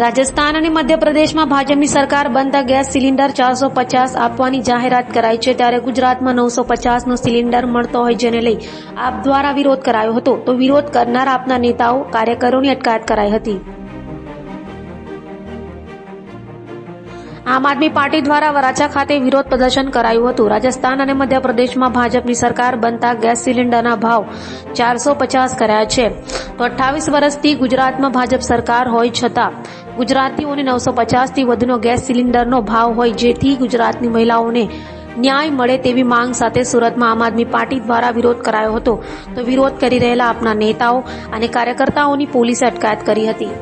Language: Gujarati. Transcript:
રાજસ્થાન અને મધ્યપ્રદેશમાં ભાજપની સરકાર બનતા ગેસ સિલિન્ડર ચારસો પચાસ આપવાની જાહેરાત કરાઈ છે ત્યારે ગુજરાતમાં નવસો પચાસનો સિલિન્ડર મળતો હોય જેને લઈ આપ દ્વારા વિરોધ કરાયો હતો. તો વિરોધ કરનાર આપના નેતાઓ, કાર્યકરોની અટકાયત કરાઈ હતી. આમ આદમી પાર્ટી દ્વારા વરાછા ખાતે વિરોધ પ્રદર્શન કરાયું હતું. રાજસ્થાન અને મધ્યપ્રદેશમાં ભાજપની સરકાર બનતા ગેસ સિલિન્ડરના ભાવ ચારસો પચાસ કર્યા છે. તો અઠ્ઠાવીસ વર્ષથી ગુજરાતમાં ભાજપ સરકાર હોય છતાં ગુજરાતીઓને નવસો પચાસથી વધુનો ગેસ સિલિન્ડરનો ભાવ હોય જેથી ગુજરાતની મહિલાઓને ન્યાય મળે તેવી માંગ સાથે સુરતમાં આમ આદમી પાર્ટી દ્વારા વિરોધ કરાયો હતો. તો વિરોધ કરી રહેલા આપના નેતાઓ અને કાર્યકર્તાઓની પોલીસે અટકાયત કરી હતી.